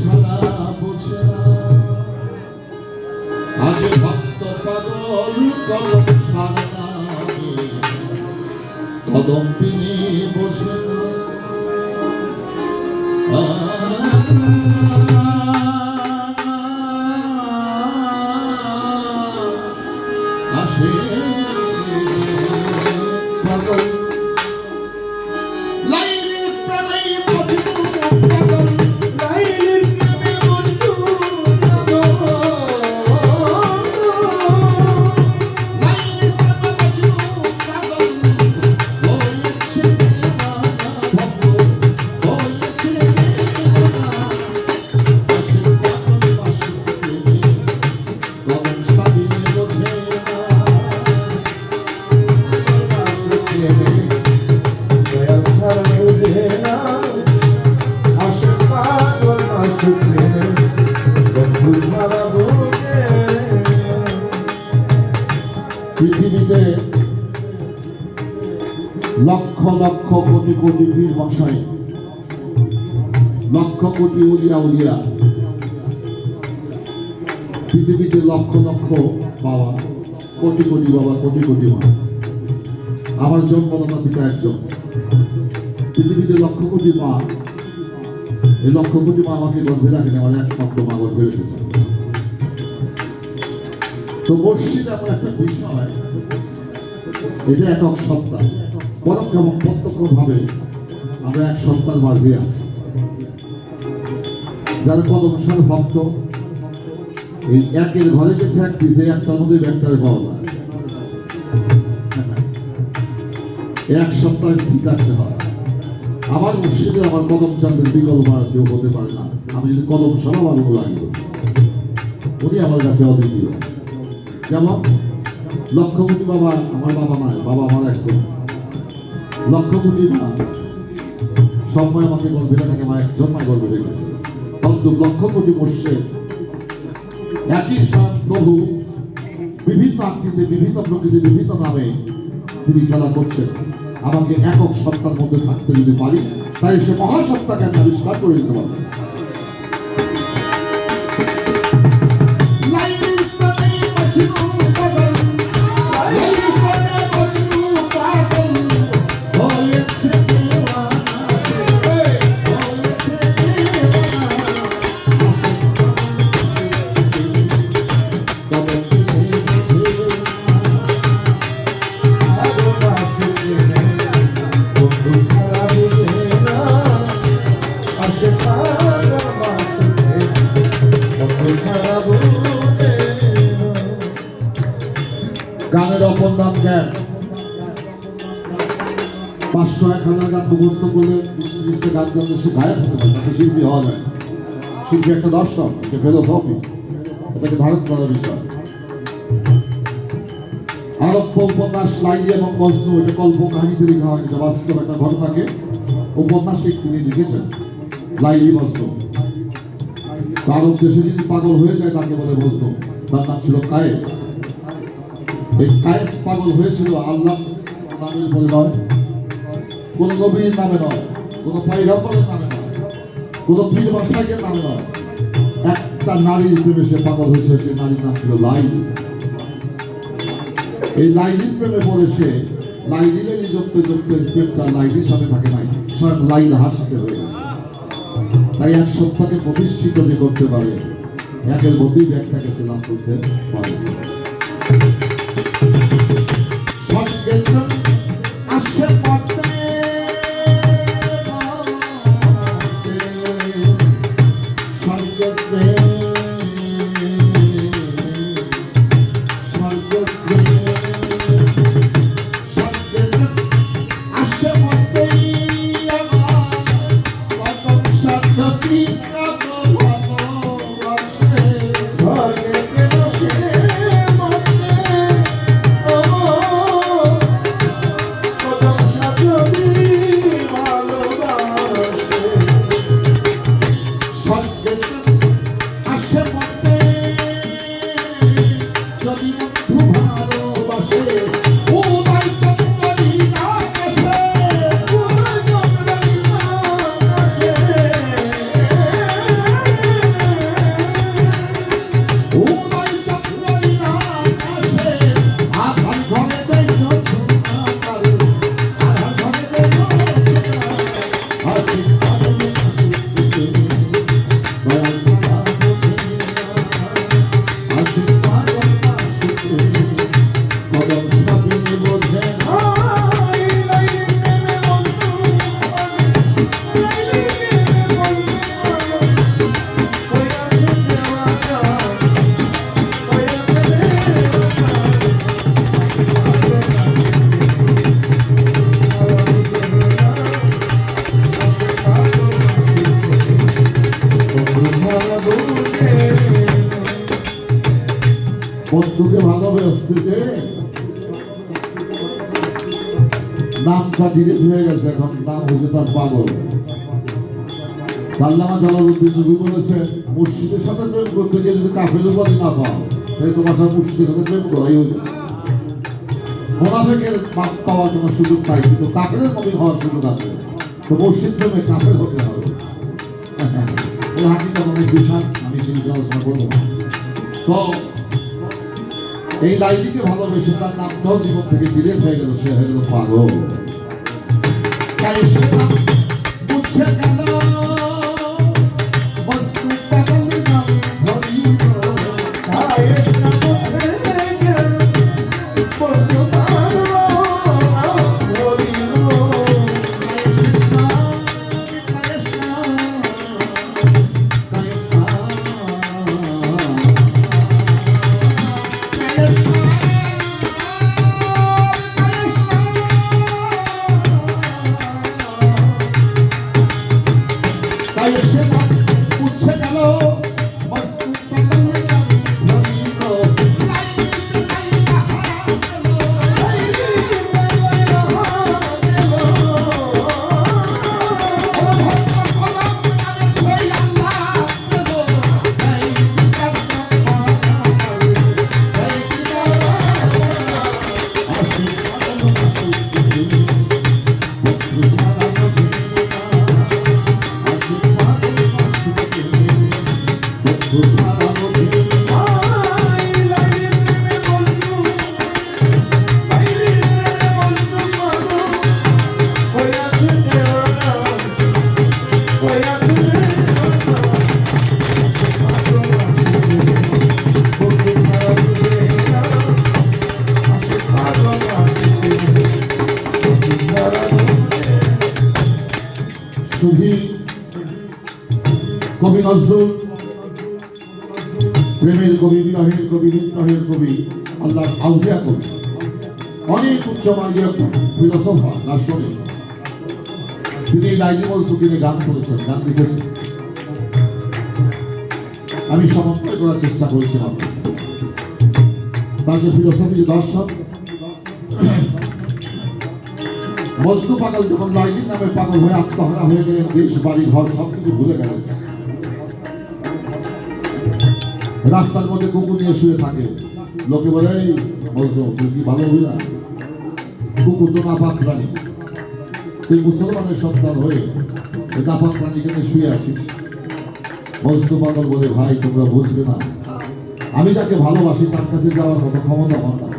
ছাড়া বোঝে না আজ ভক্ত সারা কদম বসে লক্ষ কোটি উলিয়া উলিয়া। পৃথিবীতে লক্ষ লক্ষ বাবা, কোটি কোটি বাবা, কোটি কোটি মা। আমার জন্মদাতা পিতা একজন। পৃথিবীতে লক্ষ কোটি মা। এই লক্ষ কোটি মা আমাকে গর্ভে রাখেন, আমার একমাত্র মা গর্ভে রেখেছে। তো মসজিদ এমন একটা বিষয়, এটা একক সত্তা। পরোক্ষ এবং প্রত্যক্ষ ভাবে আমরা এক সত্তার মাঝে আছি। যারা কদম সার ভক্ত, এই একের ঘরে যে থাকতি সেই একটার মধ্যে ব্যাগটার পাওয়া এক সপ্তাহে ঠিক রাখতে হয়। আমার মসজিদে আমার কদম চাঁদের বিকল্প আর কেউ হতে পারে না। আমি যদি কদম সারা ভালো লাগি উনি আমার কাছে অদ্বিতীয়। যেমন লক্ষ বাবা আমার বাবা নয় বাবা আমার একজন। লক্ষ কোটি মা সময় আমাকে গর্ভে থাকে আমার একজন মা গর্ভে রেখেছে। অন্ত লক্ষ কোটি বসছে একই সাত প্রভু বিভিন্ন আকৃতি বিভিন্ন প্রকৃতি বিভিন্ন নামে তিনি খেলা করছেন। আমাকে একক সত্তার মধ্যে থাকতে যদি পারি, তাই সে মহাসত্তাকে আমি আবিষ্কার করে দিতে পারব। পাঁচশো এক হাজার গান মুখস্থ করলে ত্রিশটা গান জানলে সে গায়ক হতে পারে, তাতে শিল্পী হওয়া যায়। শিল্পী একটা দর্শন একটা ফিলোসফি এটাকে ধারণ করার বিষয়। আরব্য উপন্যাস লাইলি এবং মজনু এটা কল্প কাহিনীতে লেখা হয়, এটা বাস্তব একটা ঘটনাকে উপন্যাসিক তিনি লিখেছেন লাইলি মজনু আরব দেশে যদি পাগল হয়ে যায়, তাকে বলে মজনু তার নাম ছিল কায়েস। এই কায়েস পাগল হয়েছিল আল্লাহ নামের বলে নয় কোন নবীর নামে নয়, কোন পয়গম্বরের নামে নয়, কোন পীর মাসাইকের নামে নয়। একটা নারীর প্রেমে সে পাগল হয়েছে সে নারীর নাম ছিল লাইলি। এই লাইলির প্রেমে পড়ে সে লাইলিরে নিজত্ব যুক্তের প্রেমটা লাইলির সাথে থাকে নাই, স্বয়ং লাইল হাসতে হয়ে গেছে। তাই এক সত্তাকে প্রতিষ্ঠিত যে করতে পারে, একের মধ্যেই ব্যাগটাকে সে লাভ করতে পারে স্বর্গের নামটা ডিলিট হয়ে গেছে এখন, নাম হয়েছে তার পাগল। আল্লামা জালালউদ্দিন নবী বলেছে মুর্শিদের সাথে প্রেম করতে গিয়ে যদি কাফের উপাধি না পাও, তাহলে তোমার সাথে মুর্শিদের সাথে প্রেম করাই হইবে মোনাফেকের বাদ পাওয়ার কোনো সুযোগ নাই, কিন্তু কাফের কবি হওয়ার সুযোগ আছে। তো মসজিদ প্রেমে কাফের হতে হবে। এই হাকিটা অনেক বিশাল, আমি সেই আলোচনা করব তো এই লাইলিকে ভালোবেসে তার নামটাও জীবন থেকে ডিলেট হয়ে গেল, সে হয়ে গেল পাগল। তাই সে কবি নজরুল, প্রেমের কবি বিরহের কবি বিদ্রোহের কবি আল্লাহ কবি। অনেক উচ্চমার্গীয় ফিলোসফার, দার্শনিক। তিনি গান করেছেন, গান লিখেছেন। আমি সমন্বয় করার চেষ্টা করেছিলাম। তার যে ফিলোসফি দর্শন মজদু পাগল যখন লাইলির নামে পাগল হয়ে আত্মহারা হয়ে গেলেন, দেশ, বাড়ি, ঘর, সবকিছু ভুলে গেলেন। রাস্তার মধ্যে কুকুর নিয়ে শুয়ে থাকে। লোকে বলে, "এই মজনু, তুই কি ভালো হইলা কুকুর তো নাপাক প্রাণী। তুই মুসলমানের সন্তান হয়ে এই নাপাক প্রাণীকে নিয়ে শুয়ে আছিস। মজনু পাগল বলে, ভাই, তোমরা বুঝবে না। আমি যাকে ভালোবাসি, তার কাছে যাওয়ার কত ক্ষমতা আমার না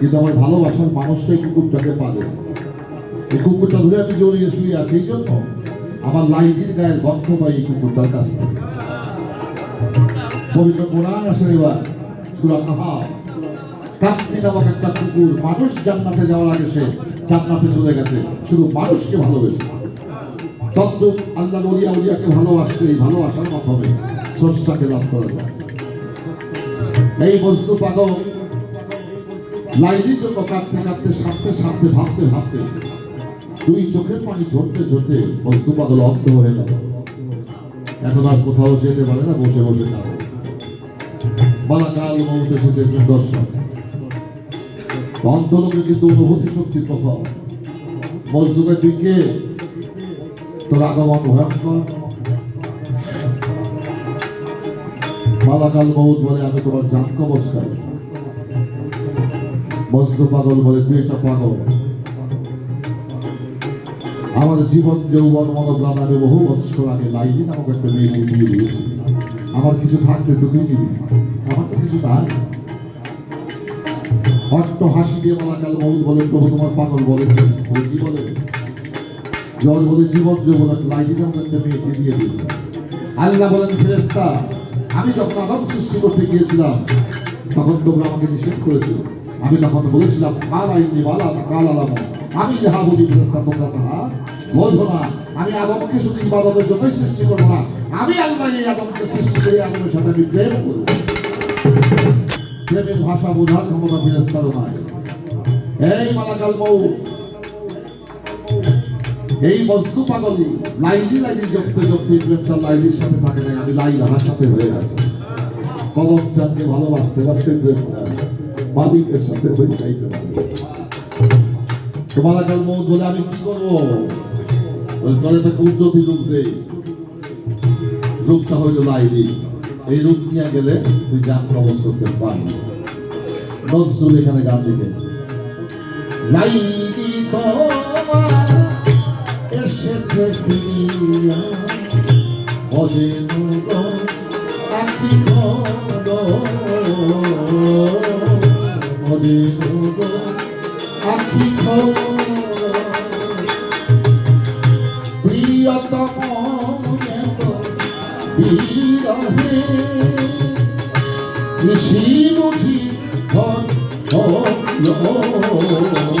কিন্তু আমার ভালোবাসার মানুষটাই কুকুরটাকে পালে। এই কুকুরটা ধরে আমি জড়িয়ে শুয়ে আছি, এই জন্য আমার লাইটির গায়ের গন্ধ পাই এই কুকুরটার কাছ থেকে। পবিত্র কোরআন আসে এবার সুরা নামক একটা কুকুর মানুষ জান্নাতে যাওয়ার আগে সে জান্নাতে চলে গেছে, শুধু মানুষকে ভালোবেসে। আল্লাহ বলিয়া উলিয়াকে ভালোবাসতে এই ভালোবাসার মাধ্যমে স্রষ্টাকে লাভ করা যায়। এই বস্তু পাগল, লাইনের জন্য কাঁদতে কাঁদতে, সারতে সারতে, ভাবতে ভাবতে দুই চোখের পানি ঝরতে ঝরতে বস্তু পাগল অন্ধ হয়ে গেল। এখন আর কোথাও যেতে পারে না, বসে বসে কাঁদে বালাকাল মমতে এসেছে দর্শন অন্তলোকে কিন্তু অনুভূতি শক্তি প্রখর। মজদুকে তুই কে তোর আগমন ভয়ঙ্কর। মালাকাল মৌত বলে আমি তোমার জান কবস্কারী মজদু পাগল বলে তুই একটা পাগল। আমার জীবন যৌবন আমি বহু বৎসর আগে লাইনি নামক একটা মেয়ে দিয়ে দিয়েছি। আমার কিছু থাকলে তো তুই নিবি আমার তো কিছু নাই। অট্ট হাসি দিয়ে মালাকাল মৌত বলে প্রভু তোমার পাগল বলে কি? বলে? জল বলে জীবন যৌবন লাইনি নামক একটা মেয়েকে দিয়ে দিয়েছি। আল্লাহ বলেন ফেরেস্তা আমি যখন আদম সৃষ্টি করতে গিয়েছিলাম, তখন তোমরা আমাকে নিষেধ করেছিল আমি তখন বলেছিলাম কাল আইনি বালা কাল আলাম আমি যাহা বলি ফেরেস্তা তোমরা তাহা বোঝো না। আমি আদমকে শুধু ইবাদতের জন্যই সৃষ্টি করব না। আমি আল্লাহ এই আদমকে সৃষ্টি করে আদমের সাথে আমি প্রেম করব। প্রেমের ভাষা বোঝার ক্ষমতা ফেরেস্তারও নাই। এই মালাকাল মৌ এই বস্তু পাগল, লাইলি লাইলি জপতে জপতে প্রেমটা লাইলির সাথে থাকে নাই। আমি লাইলাহার সাথে হয়ে গেছে। কলম চাঁদকে ভালোবাসতে বাসতে প্রেম করে। মালিকের সাথে বই খাইতে পারবে তোমার মৌত বলে আমি কি করব? তলে তাকে উদ্যতি রূপ দেই। রূপটা হইল লাইলি এই রূপ নিয়ে গেলে তুই যান কবচ করতে পারবি। নজরুল এখানে গান দিকে। এসেছে আখি খদ। বিরহে নিশি বুঝি ধন এসেছে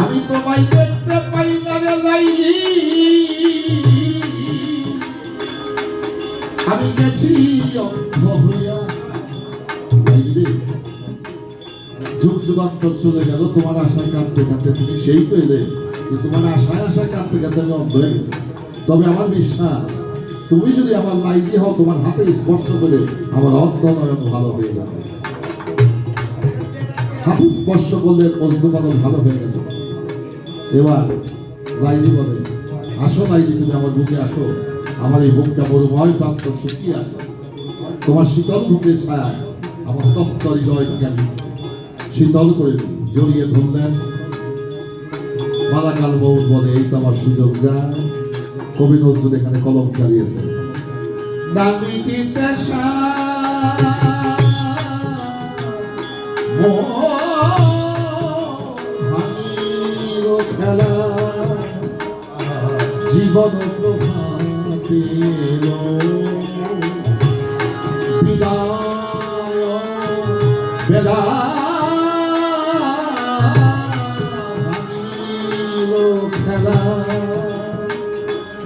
আমি তোমায় দেখতে পাই না আমি গেছি অন্ধ যুগ যুগান্তর চলে গেল, তোমার আশায় কাঁদতে কাঁদতে তুমি সেই যে তোমার আশায় আশায় কাঁদতে কাঁদতে আমি অন্ধ হয়ে গেছি। তবে আমার বিশ্বাস, তুমি যদি আমার লাইলি হও, তোমার হাতে স্পর্শ করে আমার অর্ধ নয়ন ভালো হয়ে যাবে। হাতে স্পর্শ করলে মজদু ভালো হয়ে গেল। এবার লাইলি বলে, আসো লাইলি, তুমি আমার বুকে আসো। আমার এই বুকটা মরুময় প্রান্ত শুকিয়ে আছে? তোমার শীতল বুকে ছায়া আমার তপ্ত হৃদয়টাকে আমি শীতল করে জড়িয়ে ধরলেন। মালাকাল বউ বলে, এই তো আমার সুযোগ যায় কবি নজরুল এখানে কলম চালিয়েছে। নামিটিতে জীবন প্রভাতে বিদায় বেলা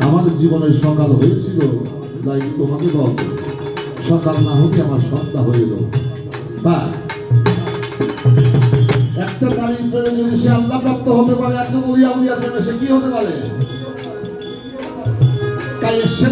আমার জীবনের সকাল হয়েছিল লাইক তোমাকে বল সকাল না হতে আমার সন্ধ্যা হয়ে গেল। তাই প্রেমে সে আল্লাহ প্রাপ্ত হতে পারে একজন উলিয়া উলিয়ার প্রেমে সে কি হতে পারে? তাই সে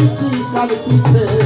পড়েছি কার পিছে